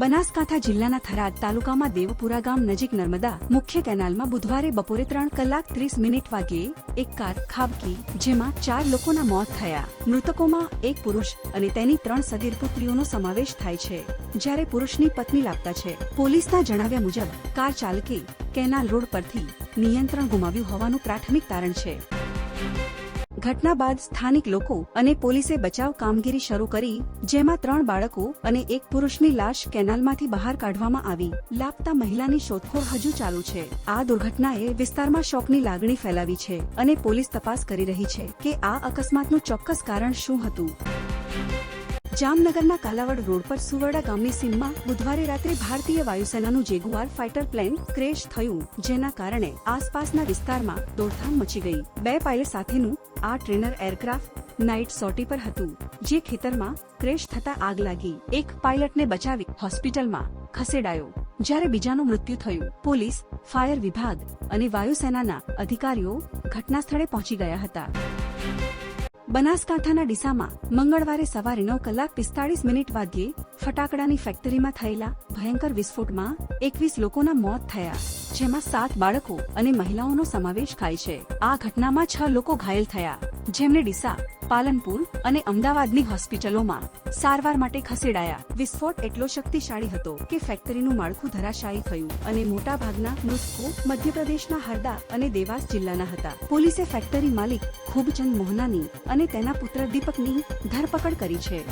બનાસકાંઠા જિલ્લાના થરાદ તાલુકામાં દેવપુરા ગામ નજીક નર્મદા મુખ્ય કેનાલમાં બુધવારે બપોરે ત્રણ કલાક ત્રીસ મિનિટ વાગ્યે એક કાર ખાબકી, જેમાં ચાર લોકોના મોત થયા. મૃતકોમાં એક પુરુષ અને તેની ત્રણ સગીર પુત્રીઓનો સમાવેશ થાય છે, જ્યારે પુરુષની પત્ની લાપતા છે. પોલીસના જણાવ્યા મુજબ, કાર ચાલકે કેનાલ રોડ પરથી નિયંત્રણ ગુમાવ્યું હોવાનું પ્રાથમિક તારણ છે. ઘટના બાદ સ્થાનિક લોકો અને પોલીસે બચાવ કામગીરી શરૂ કરી, જેમાં ત્રણ બાળકો અને એક પુરુષની લાશ કેનાલમાંથી બહાર કાઢવામાં આવી. લાપતા મહિલાની શોધખોળ હજુ ચાલુ છે. આ દુર્ઘટનાએ વિસ્તારમાં શોકની લાગણી ફેલાવી છે અને પોલીસ તપાસ કરી રહી છે કે આ અકસ્માતનું ચોક્કસ કારણ શું હતું. જામનગરના કાલાવડ રોડ પર સુવર્ણા ગામની સીમમાં બુધવારે રાત્રે ભારતીય વાયુસેનાનું જેગુઆર ફાઇટર પ્લેન ક્રેશ થયું, જેના કારણે આસપાસના વિસ્તારમાં દોડધામ મચી ગઈ. બે પાયલટ સાથેનું આ ટ્રેનર એરક્રાફ્ટ નાઇટ સોટી પર હતું, જે ખેતરમાં ક્રેશ થતા આગ લાગી. એક પાયલટને બચાવી હોસ્પિટલમાં ખસેડાયો. જ્યારે બીજાનું મૃત્યુ થયું, પોલીસ, ફાયર વિભાગ અને વાયુસેનાના અધિકારીઓ ઘટના સ્થળે પહોંચી ગયા હતા. બનાસકાંઠાના ડીસામાં મંગળવારે સવારે નવ કલાક પિસ્તાળીસ મિનિટ વાગ્યે ફટાકડાની ફેક્ટરીમાં થયેલા ભયંકર વિસ્ફોટમાં એકવીસ લોકોના મોત થયા, જેમાં સાત બાળકો અને મહિલાઓનો સમાવેશ થાય છે. આ ઘટનામાં છ લોકો ઘાયલ થયા. જેમને ડીસા, પાલનપુર અને અમદાવાદની હોસ્પિટલોમાં સારવાર માટે ખસેડાયા. વિસ્ફોટ એટલો શક્તિશાળી હતો કે ફેક્ટરીનું માળખું ધરાશાયી થયું અને મોટા ભાગના મૃતકો મધ્યપ્રદેશના હરદા અને દેવાસ જિલ્લાના હતા. પોલીસે ફેક્ટરી માલિક ખૂબચંદ મોહનાની અને તેના પુત્ર દીપકની ધરપકડ કરી છે.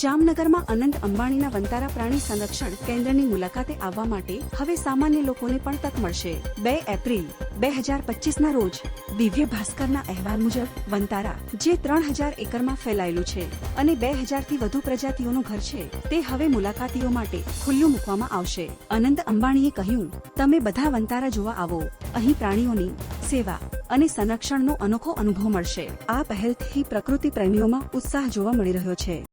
જામનગરમાં અનંત અંબાણીના વંતારા પ્રાણી સંરક્ષણ કેન્દ્રની મુલાકાતે આવવા માટે હવે સામાન્ય લોકોને પણ તક મળશે. બે એપ્રિલ બે હજાર પચીસના રોજ દિવ્ય ભાસ્કરના અહેવાલ મુજબ વંતારા જે ત્રણ હજાર એકરમાં ફેલાયેલું છે અને બે હજારથી વધુ પ્રજાતિઓનું ઘર છે, તે હવે મુલાકાતીઓ માટે ખુલ્લું મૂકવામાં આવશે. અનંત અંબાણીએ કહ્યું, તમે બધા વંતારા જોવા આવો. અહીં પ્રાણીઓની સેવા અને સંરક્ષણનો અનોખો અનુભવ મળશે. આ પહેલથી પ્રકૃતિ પ્રેમીઓમાં ઉત્સાહ જોવા મળી રહ્યો છે.